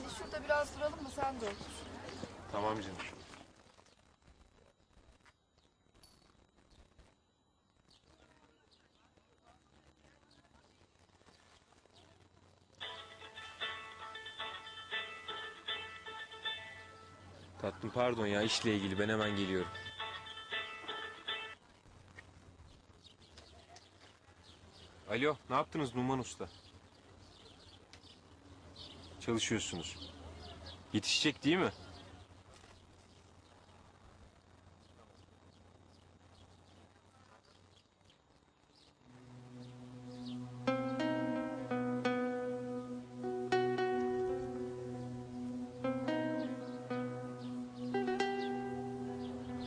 Ali şurada biraz duralım mı sen de otur. Tamam canım. Tatlım pardon ya işle ilgili ben hemen geliyorum. Alo ne yaptınız Numan Usta? Çalışıyorsunuz. Yetişecek değil mi?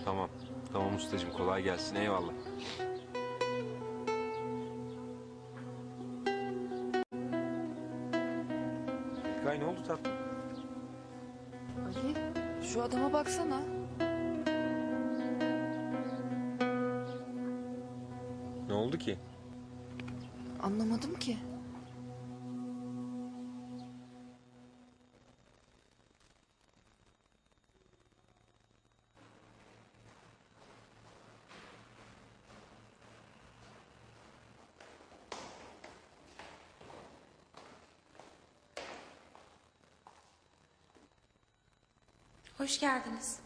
Tamam. Tamam ustacığım kolay gelsin eyvallah. Baksana. Hoş geldiniz.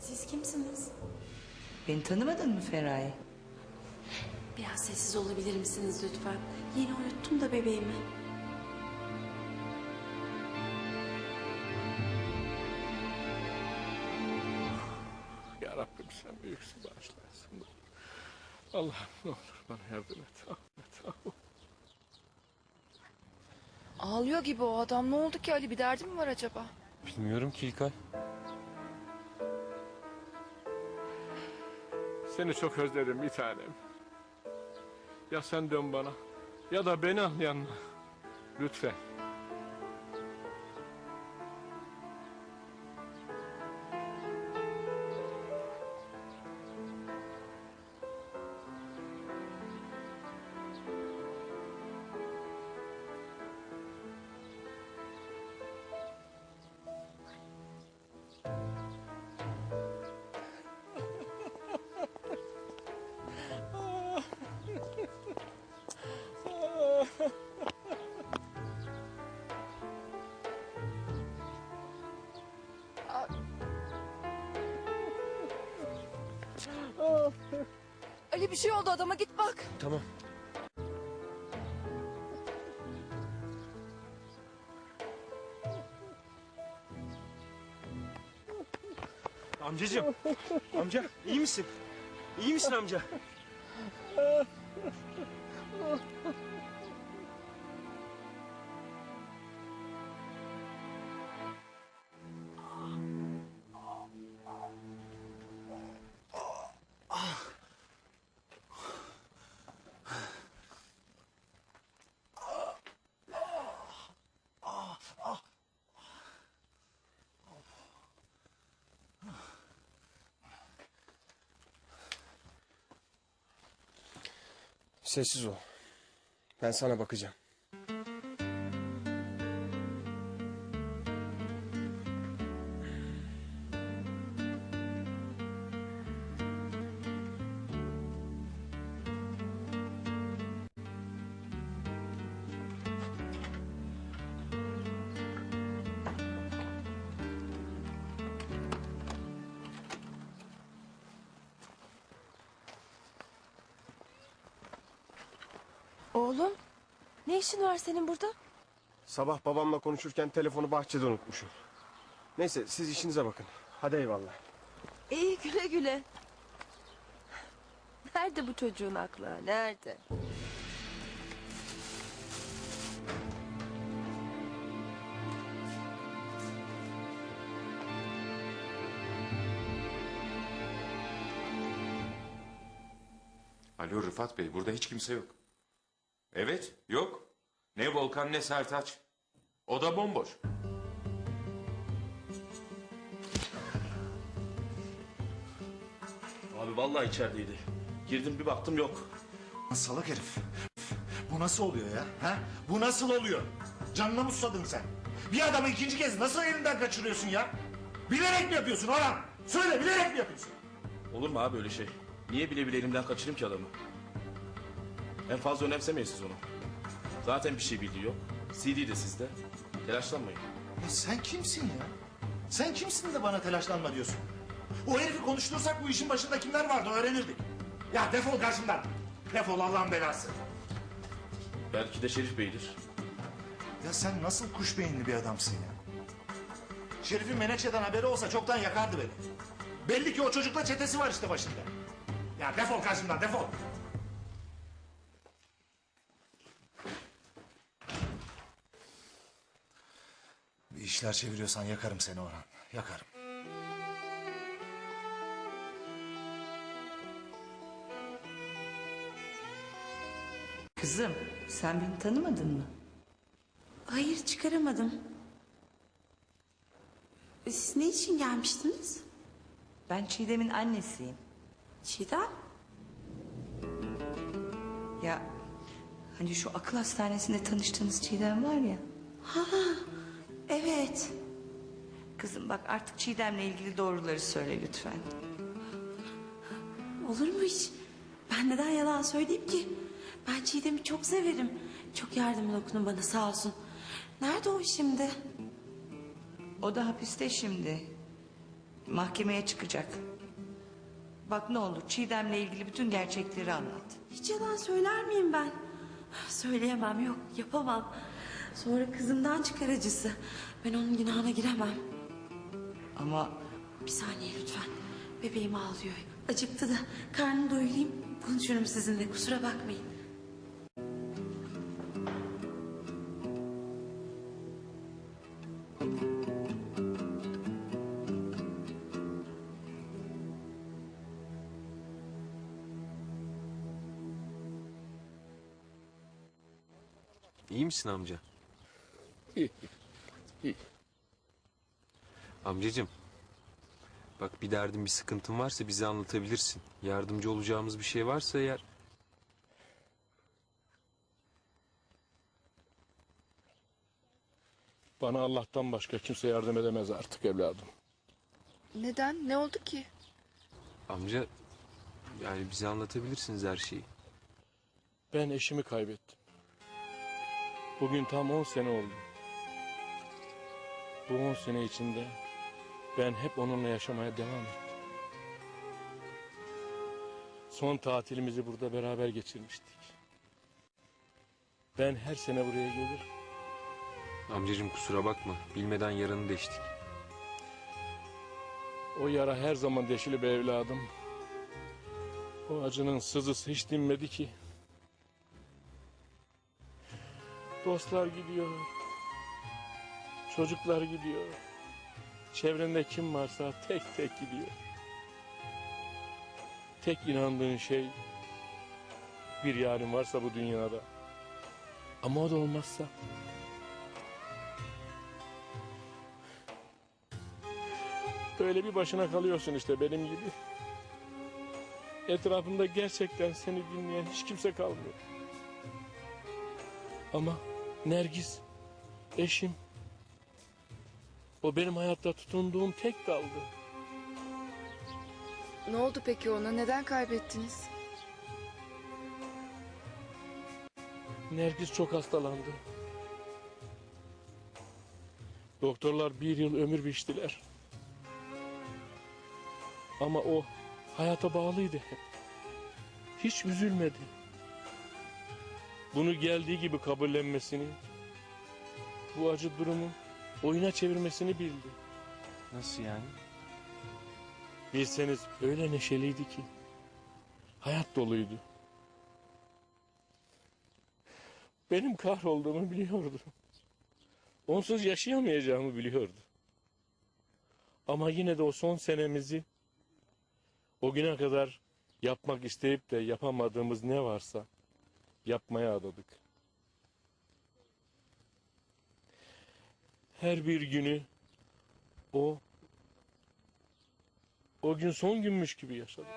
Siz kimsiniz? Beni tanımadın mı Feraye? Biraz sessiz olabilir misiniz lütfen? Yeni uyuttum da bebeğimi. Ya Rabbim sen büyüksün bağışlarsın. Allah'ım ne olur bana yardım et. Ahmet ah. Ağlıyor gibi o adam. Ne oldu ki Ali? Bir derdi mi var acaba? Bilmiyorum ki İlkay. Seni çok özledim bir tanem. Ya sen dön bana ya da beni al yanına. Lütfen. Ali bir şey oldu adama git bak. Tamam. Amcacığım. Amca iyi misin? İyi misin amca? Sessiz ol. Ben sana bakacağım. Oğlum, ne işin var senin burada? Sabah babamla konuşurken telefonu bahçede unutmuşum. Neyse siz işinize bakın. Hadi eyvallah. İyi güle güle. Nerede bu çocuğun aklı? Nerede? Alo Rıfat Bey, burada hiç kimse yok. Evet, yok. Ne Volkan ne Sertaç. O da bomboş. Abi vallahi içerideydi. Girdim bir baktım yok. Salak herif. Bu nasıl oluyor ya? Ha? Bu nasıl oluyor? Canına mı susadın sen? Bir adamı ikinci kez nasıl elinden kaçırıyorsun ya? Bilerek mi yapıyorsun Orhan? Söyle bilerek mi yapıyorsun? Olur mu abi öyle şey? Niye bile bile elimden kaçırayım ki adamı? En fazla önemsemeyin siz onu. Zaten bir şey bildiği yok. CD de sizde. Telaşlanmayın. Ya sen kimsin ya? Sen kimsin de bana telaşlanma diyorsun? O herifi konuştursak bu işin başında kimler vardı öğrenirdik. Ya defol karşımdan. Defol Allah'ın belası. Belki de Şerif Bey'dir. Ya sen nasıl kuş beyinli bir adamsın ya? Şerif'in Menekşe'den haberi olsa çoktan yakardı beni. Belli ki o çocukla çetesi var işte başında. Ya defol karşımdan defol. Bir işler çeviriyorsan yakarım seni Orhan. Yakarım. Kızım sen beni tanımadın mı? Hayır çıkaramadım. Siz ne için gelmiştiniz? Ben Çiğdem'in annesiyim. Çiğdem? Ya hani şu akıl hastanesinde tanıştığınız Çiğdem var ya. Evet. Kızım bak artık Çiğdem'le ilgili doğruları söyle lütfen. Olur mu hiç? Ben neden yalan söyleyeyim ki? Ben Çiğdem'i çok severim. Çok yardım dokunun bana sağ olsun. Nerede o şimdi? O da hapiste şimdi. Mahkemeye çıkacak. Bak ne olur Çiğdem'le ilgili bütün gerçekleri anlat. Hiç yalan söyler miyim ben? Söyleyemem yok yapamam. Sonra kızımdan çıkar acısı. Ben onun günahına giremem. Ama Bir saniye lütfen. Bebeğim ağlıyor. Acıktı da karnını doyurayım. Konuşurum sizinle kusura bakmayın. İyi misin amca? Amcacığım. Bak bir derdin bir sıkıntın varsa bize anlatabilirsin. Yardımcı olacağımız bir şey varsa eğer... Bana Allah'tan başka kimse yardım edemez artık evladım. Neden? Ne oldu ki? Amca yani bize anlatabilirsiniz her şeyi. Ben eşimi kaybettim. Bugün tam 10 sene oldu. Bu 10 sene içinde ben hep onunla yaşamaya devam ettim. Son tatilimizi burada beraber geçirmiştik. Ben her sene buraya gelir. Amcacığım kusura bakma. Bilmeden yaranı deştik. O yara her zaman deşili be evladım. O acının sızısı hiç dinmedi ki. Dostlar gidiyor. Çocuklar gidiyor. Çevrende kim varsa tek tek gidiyor. Tek inandığın şey bir yarın varsa bu dünyada. Ama o da olmazsa Böyle bir başına kalıyorsun işte benim gibi. Etrafında gerçekten seni dinleyen hiç kimse kalmıyor. Ama Nergis, eşim, o benim hayatta tutunduğum tek daldı. Ne oldu peki ona? Neden kaybettiniz? Nergis çok hastalandı. Doktorlar bir yıl ömür biçtiler. Ama o hayata bağlıydı hep. Hiç üzülmedi. Bunu geldiği gibi kabullenmesini, bu acı durumu oyuna çevirmesini bildi. Nasıl yani? Bilseniz öyle neşeliydi ki. Hayat doluydu. Benim kahrolduğumu biliyordu. Onsuz yaşayamayacağımı biliyordu. Ama yine de o son senemizi o güne kadar yapmak isteyip de yapamadığımız ne varsa yapmaya adadık. Her bir günü o o gün son günmüş gibi yaşadık.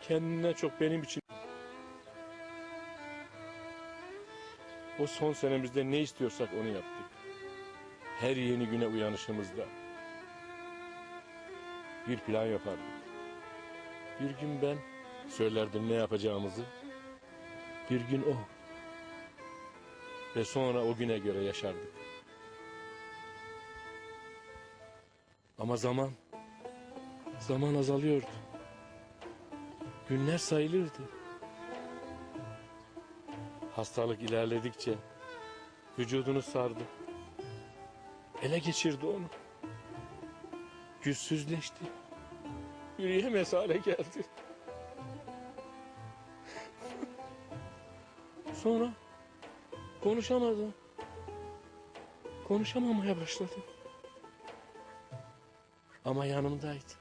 Kendine çok benim için O son senemizde ne istiyorsak onu yaptık. Her yeni güne uyanışımızda bir plan yapardık. Bir gün ben söylerdim ne yapacağımızı. Bir gün o. Ve sonra o güne göre yaşardık. Ama zaman, zaman azalıyordu. Günler sayılırdı. Hastalık ilerledikçe vücudunu sardı. Ele geçirdi onu. Güçsüzleşti. Yürüyemez hale geldi. Sonra konuşamadı. Konuşamamaya başladı. Ama yanımdaydı.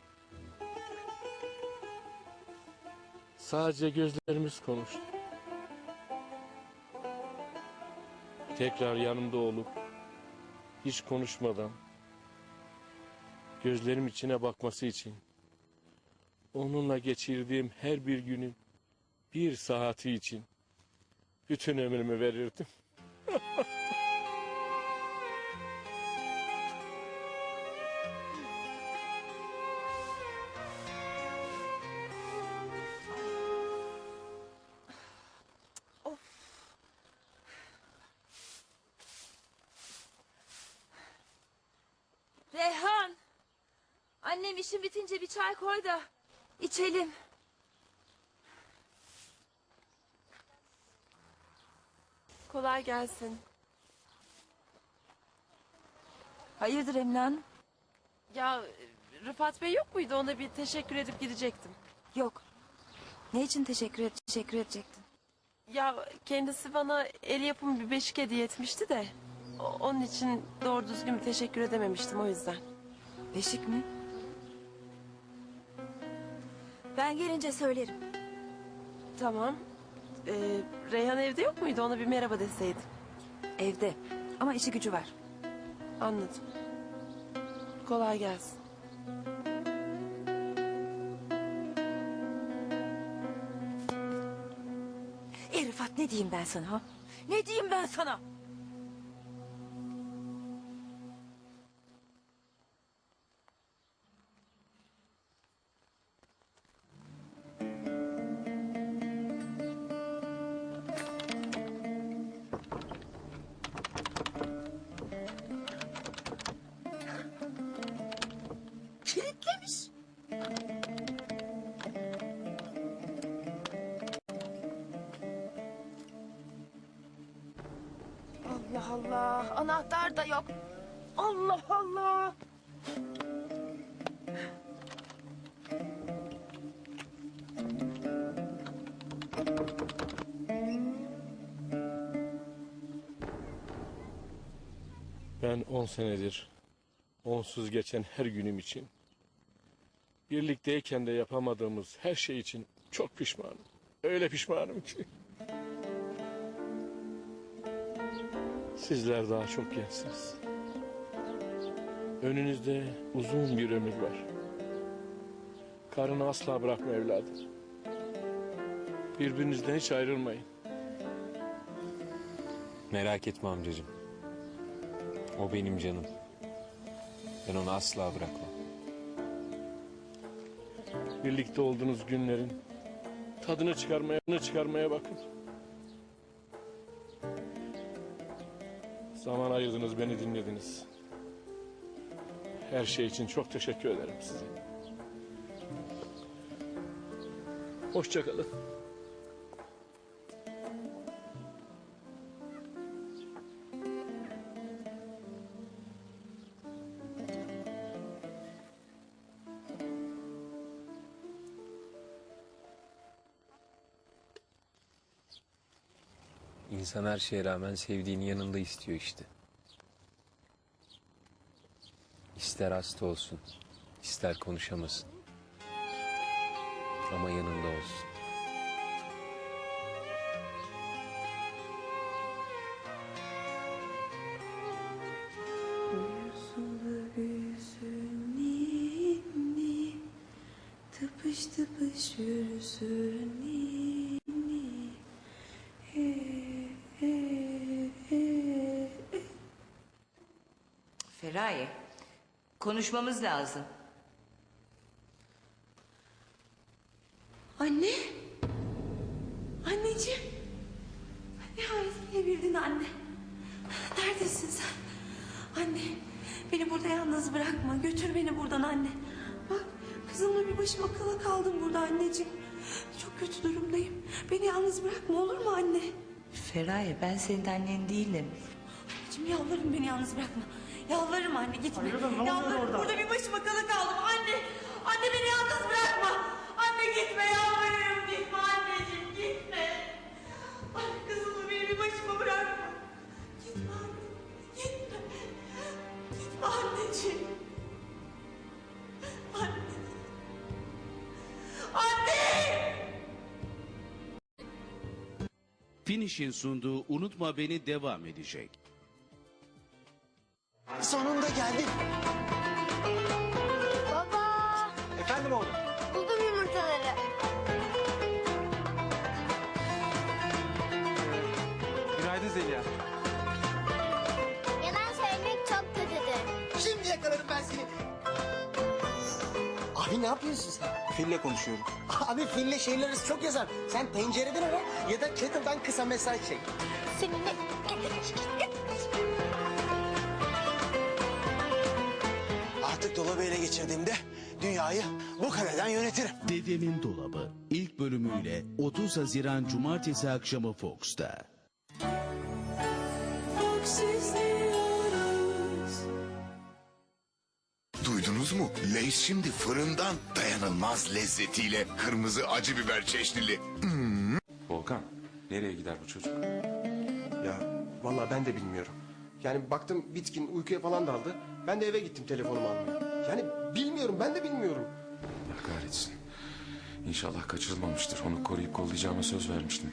Sadece gözlerimiz konuştu. Tekrar yanımda olup hiç konuşmadan gözlerim içine bakması için onunla geçirdiğim her bir günün bir saati için bütün ömrümü verirdim. Reyhan! Annem işin bitince bir çay koy da içelim. Kolay gelsin. Hayırdır Emine Hanım? Ya Rıfat Bey yok muydu? Ona bir teşekkür edip gidecektim. Yok. Ne için teşekkür, et, teşekkür edecektin? Ya kendisi bana el yapımı bir beşik hediye etmişti de. o- Onun için doğru düzgün bir teşekkür edememiştim o yüzden. Beşik mi? Ben gelince söylerim. Tamam. Ee, Reyhan evde yok muydu? Ona bir merhaba deseydim. Evde. Ama işi gücü var. Anladım. Kolay gelsin. E Rıfat ne diyeyim ben sana ha? Ne diyeyim ben sana? Allah. Anahtar da yok. Allah Allah. Ben on senedir onsuz geçen her günüm için birlikteyken de yapamadığımız her şey için çok pişmanım. Öyle pişmanım ki. Sizler daha çok gençsiniz. Önünüzde uzun bir ömür var. Karını asla bırakma evladım. Birbirinizden hiç ayrılmayın. Merak etme amcacığım. O benim canım. Ben onu asla bırakmam. Birlikte olduğunuz günlerin tadını çıkarmaya, tadını çıkarmaya bakın. Zaman ayırdınız, beni dinlediniz. Her şey için çok teşekkür ederim size. Hoşçakalın. İnsan her şeye rağmen sevdiğinin yanında istiyor işte. İster hasta olsun, ister konuşamasın. Ama yanında olsun. Feraye. Konuşmamız lazım. Anne. Anneciğim. Nihayet gelebildin anne. Neredesin sen? Anne. Beni burada yalnız bırakma. Götür beni buradan anne. Bak kızımla bir başıma kala kaldım burada anneciğim. Çok kötü durumdayım. Beni yalnız bırakma olur mu anne? Feraye ben senin annen değilim. Anneciğim yalvarırım beni yalnız bırakma. Yalvarırım anne gitme. yalvarırım burada bir başıma kala kaldım anne. Anne beni yalnız bırakma. Anne gitme yalvarırım gitme anneciğim gitme. Anne kızımı beni bir başıma bırakma. Gitme anne gitme. Gitme anneciğim. Anne. Anne. Finish'in sunduğu Unutma Beni devam edecek. Sonunda geldim. Baba Efendim oğlum. buldum yumurtaları. Günaydın Zeliha. Yalan söylemek çok kötüdür. Şimdi yakalarım ben seni. Abi ne yapıyorsun sen? Fille konuşuyorum. Abi fille şeyler arası çok yazar. Sen pencereden ara ya da kettle'dan kısa mesaj çek. Seninle Artık dolabı ele geçirdiğimde dünyayı bu kaleden yönetirim. Dedemin Dolabı ilk bölümüyle 30 Haziran Cumartesi akşamı Fox'ta. Duydunuz mu? Lays şimdi fırından dayanılmaz lezzetiyle kırmızı acı biber çeşnili. Volkan nereye gider bu çocuk? Ya vallahi ben de bilmiyorum. Yani baktım bitkin uykuya falan daldı. Ben de eve gittim telefonumu almaya. Yani bilmiyorum ben de bilmiyorum. Allah kahretsin. İnşallah kaçırılmamıştır. Onu koruyup kollayacağıma söz vermiştim.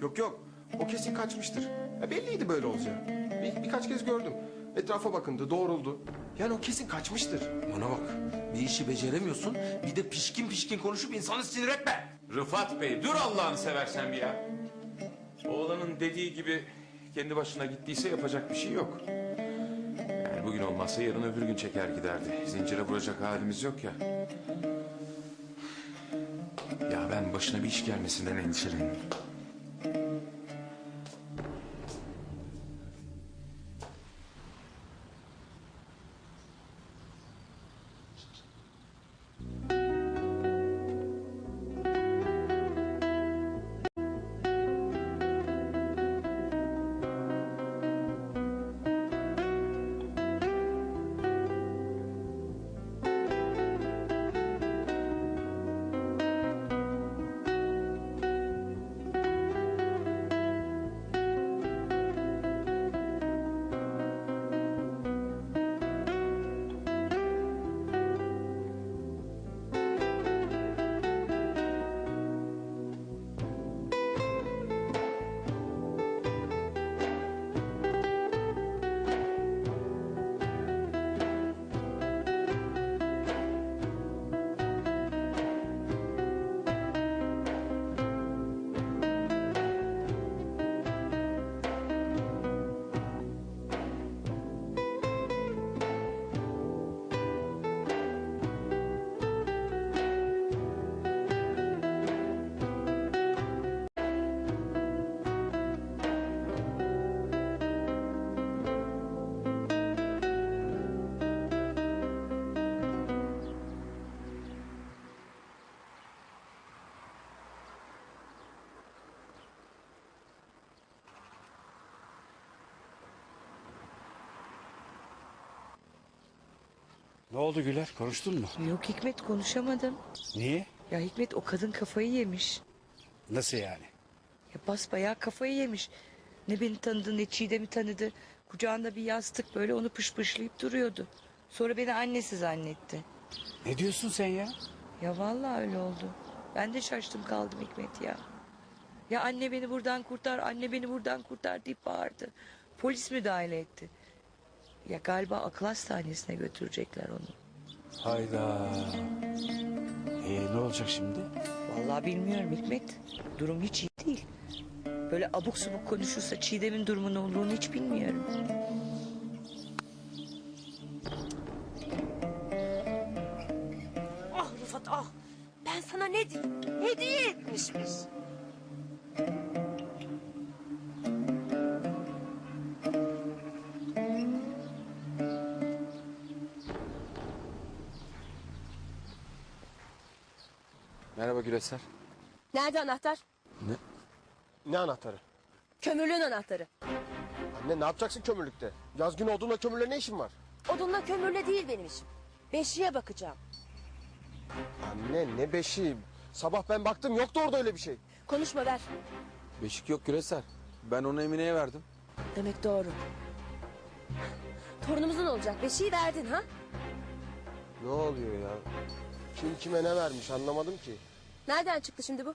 Yok yok o kesin kaçmıştır. Ya belliydi böyle olacağı. Bir, birkaç kez gördüm. Etrafa bakındı doğruldu. Yani o kesin kaçmıştır. Bana bak. Bir işi beceremiyorsun. Bir de pişkin pişkin konuşup insanı sinir etme. Rıfat Bey dur Allah'ını seversen bir ya. Oğlanın dediği gibi kendi başına gittiyse yapacak bir şey yok. Yani bugün olmazsa yarın öbür gün çeker giderdi. Zincire vuracak halimiz yok ya. Ya ben başına bir iş gelmesinden endişeleniyorum. Ne oldu Güler? Konuştun mu? Yok Hikmet konuşamadım. Niye? Ya Hikmet o kadın kafayı yemiş. Nasıl yani? Ya basbayağı kafayı yemiş. Ne beni tanıdı ne Çiğdem'i tanıdı. Kucağında bir yastık böyle onu pışpışlayıp duruyordu. Sonra beni annesi zannetti. Ne diyorsun sen ya? Ya vallahi öyle oldu. Ben de şaştım kaldım Hikmet ya. Ya anne beni buradan kurtar, anne beni buradan kurtar deyip bağırdı. Polis müdahale etti. Ya galiba akıl hastanesine götürecekler onu. Hayda. Ee, ne olacak şimdi? Vallahi bilmiyorum Hikmet. Durum hiç iyi değil. Böyle abuk subuk konuşursa Çiğdem'in durumu ne olduğunu hiç bilmiyorum. Ah Rıfat ah. Ben sana ne diyeyim? Hediye etmişmiş. Merhaba Güleser. Nerede anahtar? Ne anahtarı? Kömürlüğün anahtarı. Anne ne yapacaksın kömürlükte? Yaz günü odunla kömürle ne işin var? Odunla kömürle değil benim işim. Beşiğe bakacağım. Anne ne beşi? Sabah ben baktım yoktu orada öyle bir şey. Konuşma ver. Beşik yok Güleser. Ben onu Emine'ye verdim. Demek doğru. Torunumuzun olacak. Beşiği verdin ha? Ne oluyor ya? Kim kime ne vermiş anlamadım ki. Nereden çıktı şimdi bu?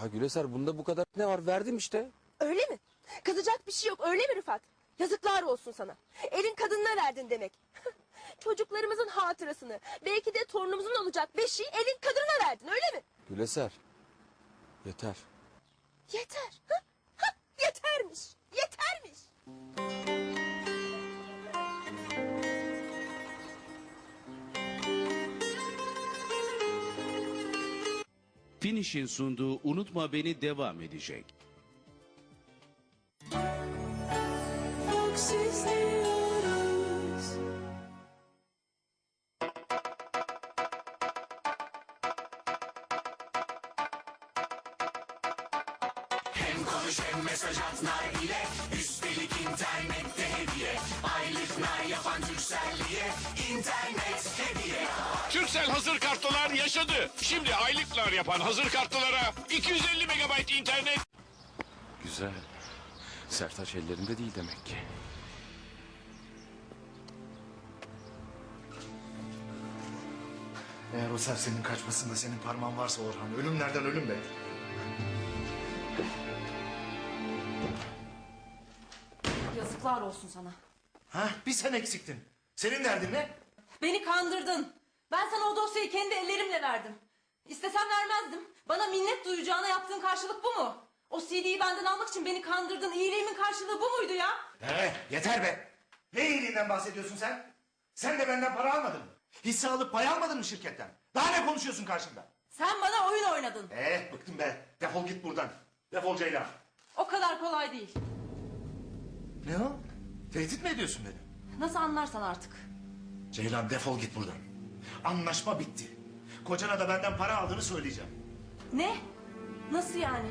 Ya Güleser bunda bu kadar ne var? Verdim işte. Öyle mi? Kızacak bir şey yok öyle mi Rıfat? Yazıklar olsun sana. Elin kadınına verdin demek. Çocuklarımızın hatırasını, belki de torunumuzun olacak beşiği elin kadınına verdin öyle mi? Güleser. Yeter. Yeter. Ha? Ha? Yetermiş. Yetermiş. Finish'in sunduğu Unutma Beni devam edecek. Şimdi aylıklar yapan hazır kartlılara 250 megabayt internet. Güzel. Sertaç ellerinde değil demek ki. Eğer o serserinin kaçmasında senin parmağın varsa Orhan, ölümlerden ölüm be. Yazıklar olsun sana. Ha, bir sen eksiktin. Senin derdin ne? Beni kandırdın. Ben sana o dosyayı kendi ellerimle verdim. İstesem vermezdim. Bana minnet duyacağına yaptığın karşılık bu mu? O CD'yi benden almak için beni kandırdın. İyiliğimin karşılığı bu muydu ya? He, yeter be. Ne iyiliğinden bahsediyorsun sen? Sen de benden para almadın mı? Hisse alıp pay almadın mı şirketten? Daha ne konuşuyorsun karşımda? Sen bana oyun oynadın. Eh, bıktım be. Defol git buradan. Defol Ceylan. O kadar kolay değil. Ne o? Tehdit mi ediyorsun beni? Nasıl anlarsan artık. Ceylan defol git buradan. Anlaşma bitti. Kocana da benden para aldığını söyleyeceğim. Ne? Nasıl yani?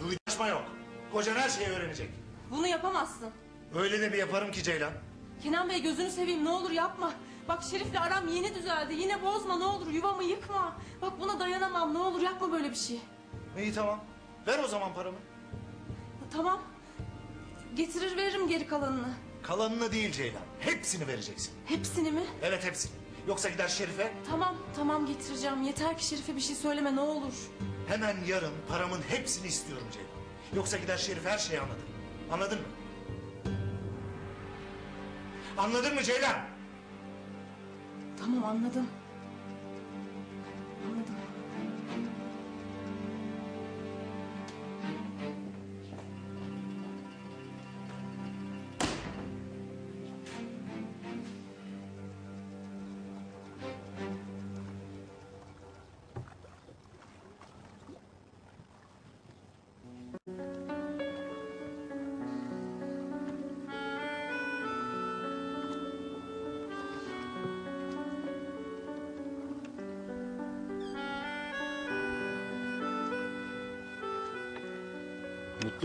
Duyuşma yok. Kocan her şeyi öğrenecek. Bunu yapamazsın. Öyle de bir yaparım ki Ceylan. Kenan Bey gözünü seveyim ne olur yapma. Bak Şerif'le aram yeni düzeldi. Yine bozma ne olur yuvamı yıkma. Bak buna dayanamam ne olur yapma böyle bir şey. İyi tamam. Ver o zaman paramı. Tamam. Getirir veririm geri kalanını. Kalanını değil Ceylan. Hepsini vereceksin. Hepsini mi? Evet hepsini. Yoksa gider Şerife Tamam tamam getireceğim. Yeter ki Şerif'e bir şey söyleme ne olur. hemen yarın paramın hepsini istiyorum Ceylan. Yoksa gider Şerife her şeyi anlatır. Anladın mı? Anladın mı Ceylan? Tamam anladım. Anladım.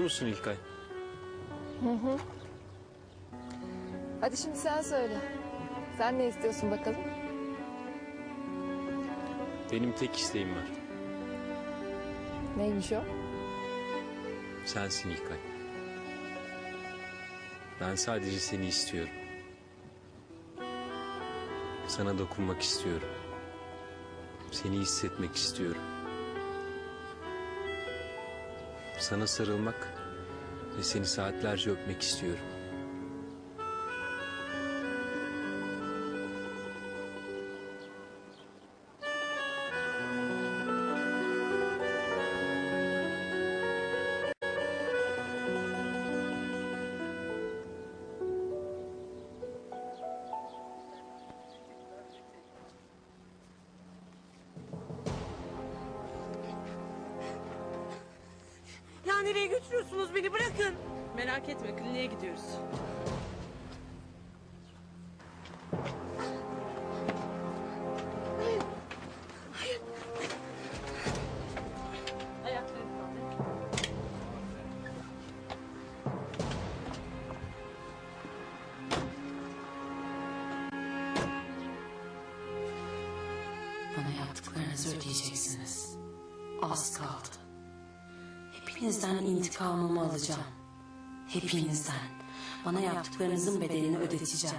Musun İlkay? Hı hı. Hadi şimdi sen söyle. Sen ne istiyorsun bakalım? Benim tek isteğim var. Neymiş o? Sensin İlkay. Ben sadece seni istiyorum. Sana dokunmak istiyorum. Seni hissetmek istiyorum. Sana sarılmak ve seni saatlerce öpmek istiyorum. Ya nereye götürüyorsunuz beni bırakın. Merak etme kliniğe gidiyoruz. Hepinizden. Bana yaptıklarınızın bedelini ödeteceğim.